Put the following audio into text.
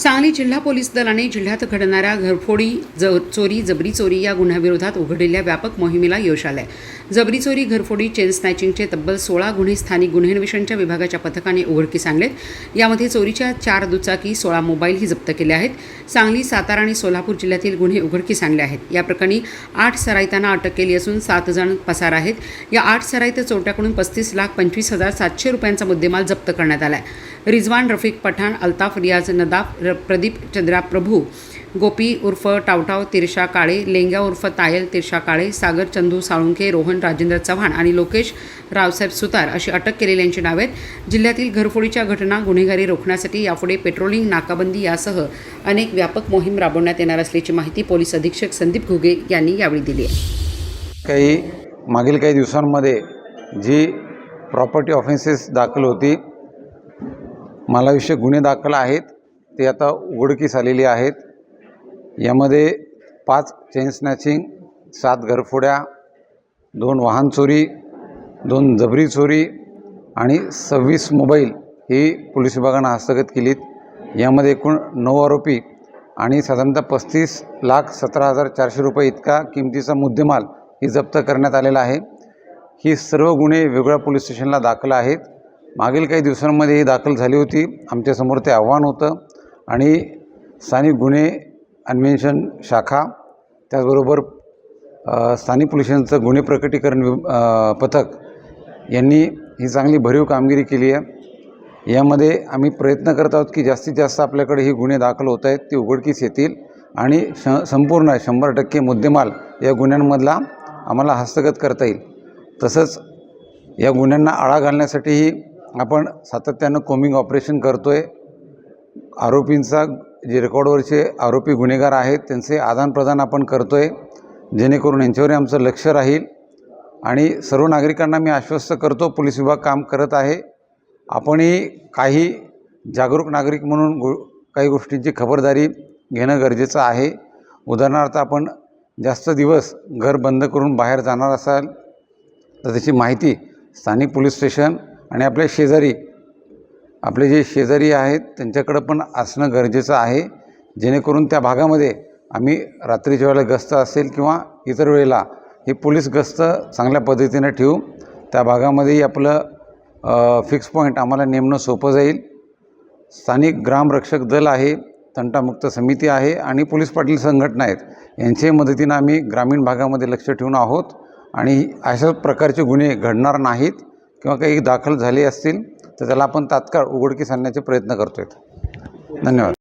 सांगली जिल्हा पोलीस दलाने जिल्ह्यात घडणाऱ्या घरफोडी ज चोरी जबरी चोरी या गुन्ह्याविरोधात उघडलेल्या व्यापक मोहिमेला यश आलंय. जबरी चोरी घरफोडी चेन स्नॅचिंगचे तब्बल सोळा गुन्हे स्थानिक गुन्हे अन्वेषणच्या विभागाच्या पथकाने उघडकीस आणलेत यामध्ये चोरीच्या चार दुचाकी सोळा मोबाईलही जप्त केले आहेत. सांगली सातारा आणि सोलापूर जिल्ह्यातील गुन्हे उघडकीस आणले आहेत. या प्रकरणी आठ सराईतांना अटक केली असून सात जण पसार आहेत. या आठ सराईत चोरट्याकडून पस्तीस लाख पंचवीस हजार सातशे रुपयांचा मुद्देमाल जप्त करण्यात आला आहे रिजवान रफिक पठाण अल्ताफ रियाज नदाफ र प्रदीप चंद्रा प्रभू गोपी उर्फ टावटाव तिरशा काळे लेंग्या उर्फ तायल तिरशा काळे सागर चंदू साळुंखे रोहन राजेंद्र चव्हाण आणि लोकेश रावसाहेब सुतार अशी अटक केलेल्यांची नावे आहेत. जिल्ह्यातील घरफोडीच्या घटना गुन्हेगारी रोखण्यासाठी यापुढे पेट्रोलिंग नाकाबंदी यासह अनेक व्यापक मोहीम राबवण्यात येणार असल्याची माहिती पोलीस अधीक्षक संदीप घुगे यांनी यावेळी दिली आहे. काही मागील काही दिवसांमध्ये जी प्रॉपर्टी ऑफेन्सेस दाखल होती मालाविषयक गुन्हे दाखल आहेत. ते आता उघडकीस आलेली आहेत. यामध्ये पाच चेन स्नॅचिंग सात घरफोड्या दोन वाहन चोरी दोन जबरी चोरी आणि सव्वीस मोबाईल ही पोलीस विभागानं हस्तगत केलीत. यामध्ये एकूण नऊ आरोपी आणि साधारणतः पस्तीस लाख सतरा हजार चारशे रुपये इतका किमतीचा मुद्देमाल ही जप्त करण्यात आलेला आहे. ही सर्व गुन्हे वेगवेगळ्या पोलीस स्टेशनला दाखल आहेत. मागील काही दिवसांमध्ये ही दाखल झाली होती. आमच्यासमोर ते आव्हान होतं. आणि स्थानिक गुन्हे अन्वेषण शाखा त्याचबरोबर स्थानिक पोलिसांचं गुन्हे प्रकटीकरण वि पथक यांनी ही चांगली भरीव कामगिरी केली आहे. यामध्ये आम्ही प्रयत्न करत आहोत की जास्तीत जास्त आपल्याकडे ही गुन्हे दाखल होत आहेत ते उघडकीस येतील आणि श संपूर्ण शंभर टक्के मुद्देमाल या गुन्ह्यांमधला आम्हाला हस्तगत करता येईल. तसंच या गुन्ह्यांना आळा घालण्यासाठीही आपण सातत्यानं कोमिंग ऑपरेशन करतो आहे आरोपींचा जे रेकॉर्डवरचे आरोपी गुन्हेगार आहेत त्यांचे आदानप्रदान आपण करतो आहे जेणेकरून यांच्यावरही आमचं लक्ष राहील. आणि सर्व नागरिकांना मी आश्वस्त करतो पोलीस विभाग काम करत आहे. आपणही काही जागरूक नागरिक म्हणून गो काही गोष्टींची खबरदारी घेणं गरजेचं आहे. उदाहरणार्थ आपण जास्त दिवस घर बंद करून बाहेर जाणार असाल तर त्याची माहिती स्थानिक पोलीस स्टेशन आणि आपल्या शेजारी आपले जे शेजारी आहेत त्यांच्याकडं पण असणं गरजेचं आहे. जेणेकरून त्या भागामध्ये आम्ही रात्रीच्या वेळेला गस्त असेल किंवा इतर वेळेला ही पोलीस गस्त चांगल्या पद्धतीनं ठेवू. त्या भागामध्येही आपलं फिक्स पॉईंट आम्हाला नेमणं सोपं जाईल. स्थानिक ग्रामरक्षक दल आहे तंटामुक्त समिती आहे आणि पोलीस पाटील संघटना आहेत. यांच्याही मदतीनं आम्ही ग्रामीण भागामध्ये लक्ष ठेवून आहोत आणि अशा प्रकारचे गुन्हे घडणार नाहीत. किंवा काही दाखल झाले असतील तर त्याला आपण तात्काळ उघडकीस आणण्याचे प्रयत्न करतो आहेत धन्यवाद.